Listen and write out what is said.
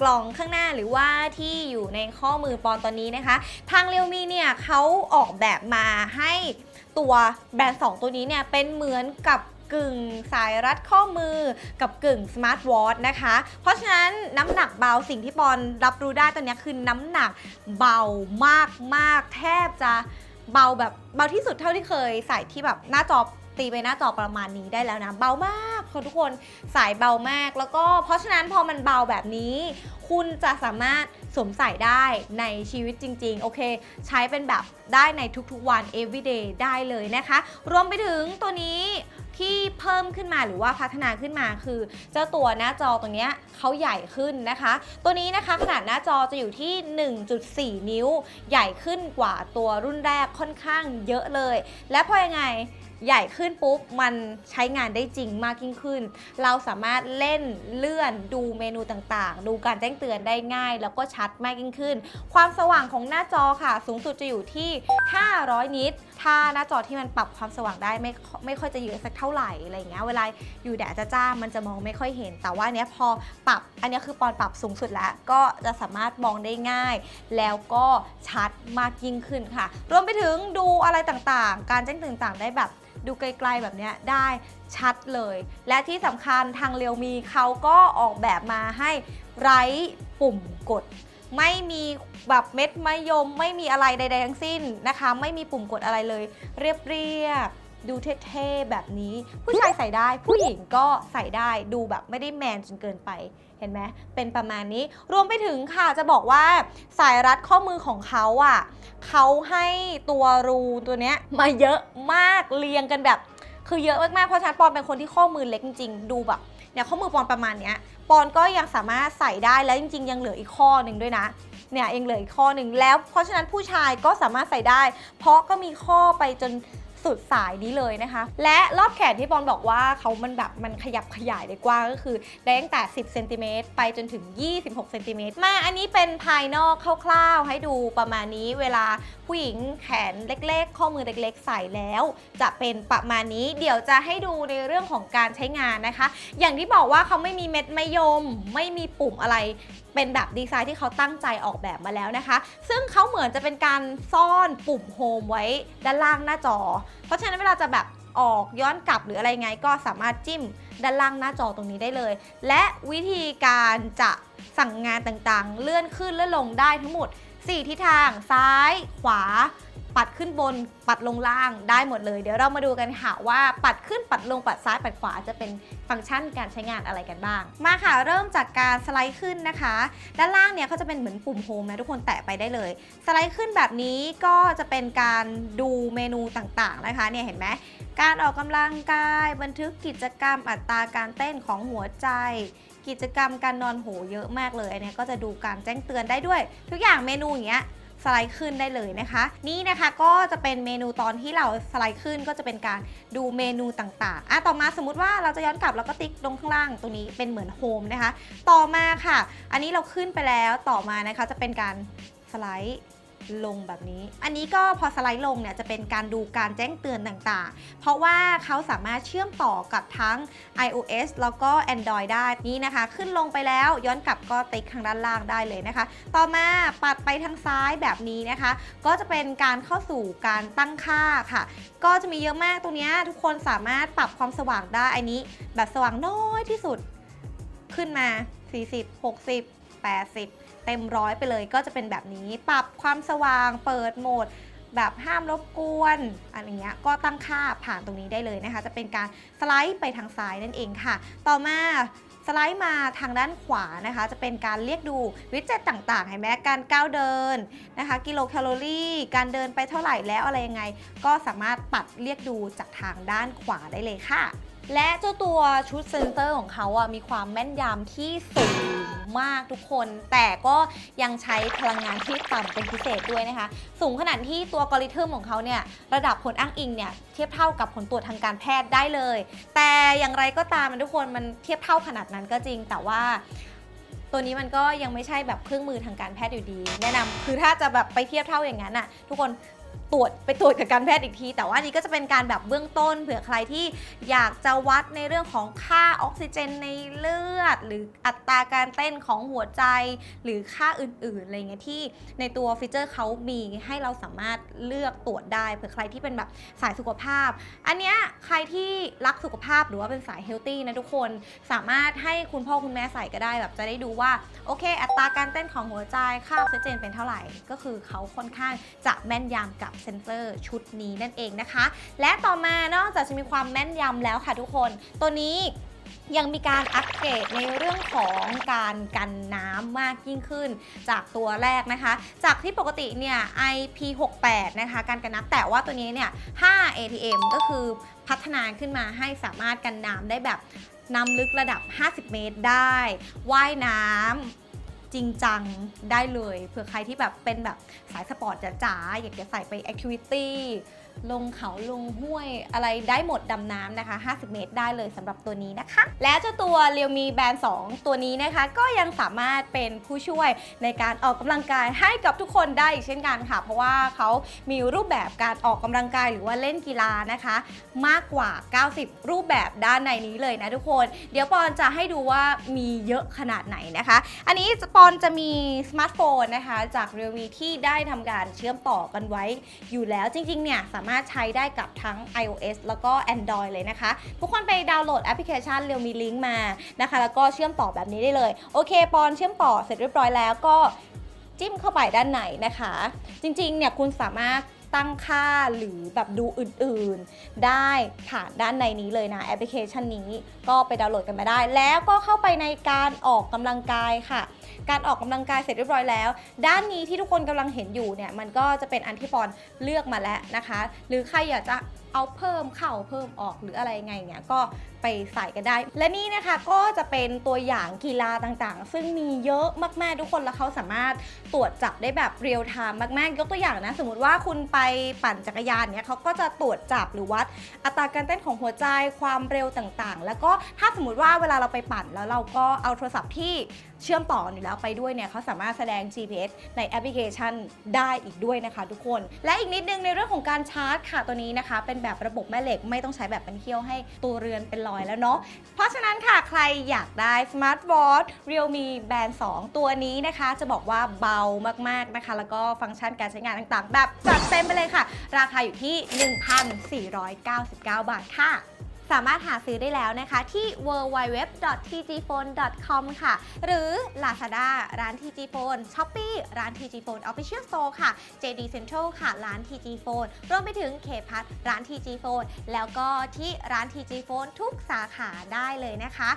กล่องข้างหน้าหรือว่าที่อยู่ในข้อมือปอนตอนนี้นะคะ ทางเรียวมีเนี่ยเขาออกแบบมาให้ตัวแบรนด์ 2 ตัวนี้เนี่ยเป็นเหมือนกับกึ่งสายรัดข้อมือกับกึ่งสมาร์ทวอทนะคะ เพราะฉะนั้นน้ำหนักเบาสิ่งที่ปอนรับรู้ได้ตอนนี้คือน้ำหนักเบามากมากๆแทบจะเบาแบบเบาที่สุดเท่าที่เคยใส่ที่แบบหน้าจอ ตีไปหน้าจอประมาณนี้ได้แล้วนะ เบามากค่ะทุกคนสายเบามาก แล้วก็เพราะฉะนั้นพอมันเบาแบบนี้ คุณจะสามารถสวมใส่ได้ในชีวิตจริง ๆ โอเค ใช้เป็นแบบได้ในทุกๆวัน everyday ได้เลยนะคะ รวมไปถึงตัวนี้ที่เพิ่มขึ้นมาหรือว่าพัฒนาขึ้นมาคือ เจ้าตัวหน้าจอตรงนี้เขาใหญ่ขึ้นนะคะ ตัวนี้นะคะขนาดหน้าจอจะอยู่ที่ 1.4 นิ้ว ใหญ่ขึ้นกว่าตัวรุ่นแรกค่อนข้างเยอะเลย และพอยังไง ใหญ่ขึ้นปุ๊บมันใช้งานได้จริงมากยิ่งขึ้น เราสามารถเล่นเลื่อนดูเมนูต่างๆ ดูการแจ้งเตือนได้ง่าย แล้วก็ชัดมากยิ่งขึ้น ความสว่างของหน้าจอค่ะ สูงสุดจะอยู่ที่ 500 นิตถ้าหน้าจอที่มันปรับความสว่างได้ไม่ไม่ค่อยจะเยอะสักเท่าไหร่อะไรอย่างเงี้ยเวลาอยู่แดดจ้ามันจะมองไม่ค่อยเห็น แต่ว่าเนี้ยพอปรับอันนี้คือปอนปรับสูงสุดแล้ว ก็จะสามารถมองได้ง่าย แล้วก็ชัดมากยิ่งขึ้นค่ะ รวมไปถึงดูอะไรต่างๆ การแจ้งเตือนต่างๆได้แบบ ดูไกลๆแบบนี้ได้ชัดเลย และที่สำคัญทางเรียวมีเขาก็ออกแบบมาให้ไร้ปุ่มกด ไม่มีแบบเม็ดมะยม ไม่มีอะไรใดๆทั้งสิ้นนะคะ ไม่มีปุ่มกดอะไรเลย เรียบๆ ดูเท่ๆแบบนี้ ผู้ชายใส่ได้ ผู้หญิงก็ใส่ได้ดูแบบไม่ได้แมนจนเกินไปเห็นไหมเป็นประมาณนี้รวมไปถึงค่ะจะบอกว่าสายรัดข้อมือของเขาอะเขาให้ตัวรูตัวเนี้ยมาเยอะมากเรียงกันแบบ คือเยอะมากๆเพราะฉันปอนเป็นคนที่ข้อมือเล็กจริงๆดูแบบเนี่ยข้อมือปอนประมาณเนี้ยปอนก็ยังสามารถใส่ได้แล้วจริง ๆ ยังเหลืออีกข้อหนึ่งด้วยนะเนี่ยยังเหลืออีกข้อหนึ่งแล้วเพราะฉะนั้นผู้ชายก็สามารถใส่ได้ เพราะก็มีข้อไปจน สุดสายนี้เลยนะคะ และรอบแขนที่ปอนบอกว่าเขามันแบบมันขยับขยายได้กว้างก็คือได้ตั้งแต่ 10เซนติเมตรไปจนถึง 26เซนติเมตรมาอันนี้เป็นภายนอกคร่าวๆ ให้ดูประมาณนี้เวลาผู้หญิงแขนเล็กๆ ข้อมือเล็กๆ ใส่แล้ว จะเป็นประมาณนี้เดี๋ยวจะให้ดูในเรื่องของการใช้งานนะคะ อย่างที่บอกว่าเขาไม่มีเม็ดไมยม ไม่มีปุ่มอะไรเป็นแบบดีไซน์ที่เขาตั้งใจออกแบบมาแล้วนะคะ ซึ่งเขาเหมือนจะเป็นการซ่อนปุ่มโฮมไว้ด้านล่างหน้าจอ เพราะฉะนั้นเวลาจะแบบออกย้อนกลับหรืออะไรไงก็สามารถจิ้มด้านล่างหน้าจอตรงนี้ได้เลย และวิธีการจะสั่งงานต่างๆ เลื่อนขึ้นเลื่อนลงได้ทั้งหมด 4 ทิศทางซ้าย ขวา ปัดขึ้นบนปัดลงล่างได้หมดเลย เดี๋ยวเรามาดูกันค่ะว่าปัดขึ้นปัดลงปัดซ้ายปัดขวาจะเป็นฟังก์ชันการใช้งานอะไรกันบ้าง มาค่ะเริ่มจากการสไลด์ขึ้นนะคะ ด้านล่างเนี่ยเขาจะเป็นเหมือนปุ่มโฮมนะทุกคนแตะไปได้เลย สไลด์ขึ้นแบบนี้ก็จะเป็นการดูเมนูต่างๆนะคะเนี่ยเห็นไหมการออกกำลังกายบันทึกกิจกรรมอัตราการเต้นของหัวใจ กิจกรรมการนอนโหเยอะมากเลยอันเนี้ยก็จะดูการแจ้งเตือนได้ด้วย ทุกอย่างเมนูอย่างเงี้ย สไลด์ขึ้นได้เลยนะคะ นี่นะคะก็จะเป็นเมนูตอนที่เราสไลด์ขึ้นก็จะเป็นการดูเมนูต่างๆอะต่อมาสมมติว่าเราจะย้อนกลับแล้วก็ติ๊กลงข้างล่างตรงนี้เป็นเหมือนโฮมนะคะ ต่อมาค่ะ อันนี้เราขึ้นไปแล้วต่อมานะคะจะเป็นการสไลด์ ลงแบบนี้ อันนี้ก็พอสไลด์ลงเนี่ยจะเป็นการดูการแจ้งเตือนต่างๆ เพราะว่าเขาสามารถเชื่อมต่อกับทั้ง iOS แล้วก็ Android ได้นี่นะคะ ขึ้นลงไปแล้วย้อนกลับก็ติ๊กทางด้านล่างได้เลยนะคะ ต่อมาปัดไปทางซ้ายแบบนี้นะคะ ก็จะเป็นการเข้าสู่การตั้งค่าค่ะ ก็จะมีเยอะมากตรงนี้ทุกคนสามารถปรับความสว่างได้อันนี้ แบบสว่างน้อยที่สุดขึ้นมา 40 60 80 เต็มร้อยไปเลยก็จะเป็นแบบนี้ ปรับความสว่าง เปิดโหมด แบบห้ามรบกวนอะไรเงี้ยก็ตั้งค่าผ่านตรงนี้ได้เลยนะคะ จะเป็นการสไลด์ไปทางซ้ายนั่นเองค่ะ ต่อมาสไลด์มาทางด้านขวานะคะ จะเป็นการเรียกดูวิดเจตต่างๆเห็นไหมการก้าวเดินนะคะ กิโลแคลอรี่ การเดินไปเท่าไหร่แล้วอะไรยังไง ก็สามารถปัดเรียกดูจากทางด้านขวาได้เลยค่ะ และเจ้าตัวชุดเซนเตอร์ของเขาอะมีความแม่นยำที่สูง มากทุกคน แต่ก็ยังใช้พลังงานที่ต่ำเป็นพิเศษด้วยนะคะ สูงขนาดที่ตัวกริทึมของเขาเนี่ยระดับผลอ้างอิงเนี่ยเทียบเท่ากับผลตรวจทางการแพทย์ได้เลย แต่อย่างไรก็ตามทุกคนมันเทียบเท่าขนาดนั้นก็จริงแต่ว่าตัวนี้มันก็ยังไม่ใช่แบบเครื่องมือทางการแพทย์อยู่ดี แนะนำคือถ้าจะแบบไปเทียบเท่าอย่างนั้นอะทุกคน ตรวจไปตรวจกับการแพทย์อีกที แต่ว่านนี้ก็จะเป็นการแบบเบื้องต้นเผื่อใครที่อยากจะวัดในเรื่องของค่าออกซิเจนในเลือด หรืออัตราการเต้นของหัวใจ หรือค่าอื่นๆอะไรเงี้ยที่ในตัวฟีเจอร์เขามีให้เราสามารถเลือกตรวจได้เผื่อใครที่เป็นแบบสายสุขภาพ อันเนี้ยใครที่รักสุขภาพหรือว่าเป็นสายเฮลตี้นะทุกคนสามารถให้คุณพ่อคุณแม่ใส่ก็ได้แบบจะได้ดูว่าโอเค อัตราการเต้นของหัวใจค่าออกซิเจนเป็นเท่าไหร่ ก็คือเขาค่อนข้างจะแม่นยำกับเซนเซอร์ชุดนี้นั่นเองนะคะ และต่อมานอกจากจะมีความแม่นยำแล้วค่ะทุกคน ตัวนี้ยังมีการอัปเกรดในเรื่องของการกันน้ำมากยิ่งขึ้น จากตัวแรกนะคะ จากที่ปกติเนี่ย IP68 นะคะการกันน้ำแต่ว่าตัวนี้เนี่ย 5 ATM ก็คือพัฒนาขึ้นมาให้สามารถกันน้ำได้แบบน้ำลึกระดับ 50 เมตรได้ ว่ายน้ำ จริงจังได้เลยเผื่อใครที่แบบเป็นแบบสายสปอร์ตจ๋าๆอยากจะใส่ไปแอคทิวิตี้ ลงเขาลงห้วยอะไรได้หมดดำน้ำนะคะ 50 เมตรได้เลยสำหรับตัวนี้นะคะ และเจ้าตัว Realme Band 2ตัวนี้นะคะ ก็ยังสามารถเป็นผู้ช่วยในการออกกำลังกายให้กับทุกคนได้อีกเช่นกันค่ะ เพราะว่าเขามีรูปแบบการออกกำลังกายหรือว่าเล่นกีฬานะคะ มากกว่า 90 รูปแบบด้านในนี้เลยนะทุกคน เดี๋ยวปอนจะให้ดูว่ามีเยอะขนาดไหนนะคะ อันนี้ปอนจะมีสมาร์ทโฟนนะคะจาก Realme ที่ได้ทำการเชื่อมต่อกันไว้อยู่แล้วจริงๆเนี่ยสามารถใช้ได้กับทั้ง iOS แล้วก็ Android เลยนะคะ ทุกคนไปดาวน์โหลดแอปพลิเคชันเรียวมีลิงก์มานะคะ แล้วก็เชื่อมต่อแบบนี้ได้เลย โอเค ปอนเชื่อมต่อเสร็จเรียบร้อยแล้วก็จิ้มเข้าไปด้านในนะคะ จริงๆเนี่ยคุณสามารถ ตั้งค่าหรือแบบดูอื่นๆ ได้ผ่านด้านในนี้เลยนะแอปพลิเคชันนี้ก็ไปดาวน์โหลดกันมาได้ แล้วก็เข้าไปในการออกกำลังกายค่ะ การออกกำลังกายเสร็จเรียบร้อยแล้ว ด้านนี้ที่ทุกคนกำลังเห็นอยู่เนี่ยมันก็จะเป็นอันที่ปอนเลือกมาแล้วนะคะ หรือใครอยากจะ เอาเพิ่มเข้าเพิ่มออกหรืออะไรไงเนี่ยก็ไปใส่กันได้ และนี่นะคะก็จะเป็นตัวอย่างกีฬาต่างๆ ซึ่งมีเยอะมากๆทุกคนแล้วเขาสามารถตรวจจับได้แบบเรียลไทม์มากๆ ยกตัวอย่างนะ สมมติว่าคุณไปปั่นจักรยานเนี่ยเขาก็จะตรวจจับหรือวัดอัตราการเต้นของหัวใจความเร็วต่างๆ แล้วก็ถ้าสมมติว่าเวลาเราไปปั่นแล้วเราก็เอาโทรศัพท์ที่เชื่อมต่ออยู่แล้วไปด้วยเนี่ยเขาสามารถแสดง GPS ในแอปพลิเคชันได้อีกด้วยนะคะ ทุกคน และอีกนิดนึงในเรื่องของการชาร์จค่ะตัวนี้นะคะเป็นแบบระบบแม่เหล็ก ไม่ต้องใช้แบบเป็นเขี้ยวให้ตัวเรือนเป็นรอยแล้วเนาะเพราะฉะนั้นค่ะใครอยากได้ Smart Watch Realme Band 2ตัวนี้นะคะ จะบอกว่าเบามากๆนะคะ แล้วก็ฟังก์ชันการใช้งานต่างๆ แบบจัดเต็มไปเลยค่ะ ราคาอยู่ที่ 1,499 บาทค่ะ สามารถหาซื้อได้แล้วนะคะที่ www.tgphone.com ค่ะ หรือ Lazada ร้าน TG Phone Shopee ร้าน TG Phone Official Store ค่ะ JD Central ค่ะ ร้าน TG Phone รวมไปถึง k p a t ร้าน TG Phone แล้วก็ที่ร้าน TG Phone ทุกสาขาได้เลยนะคะ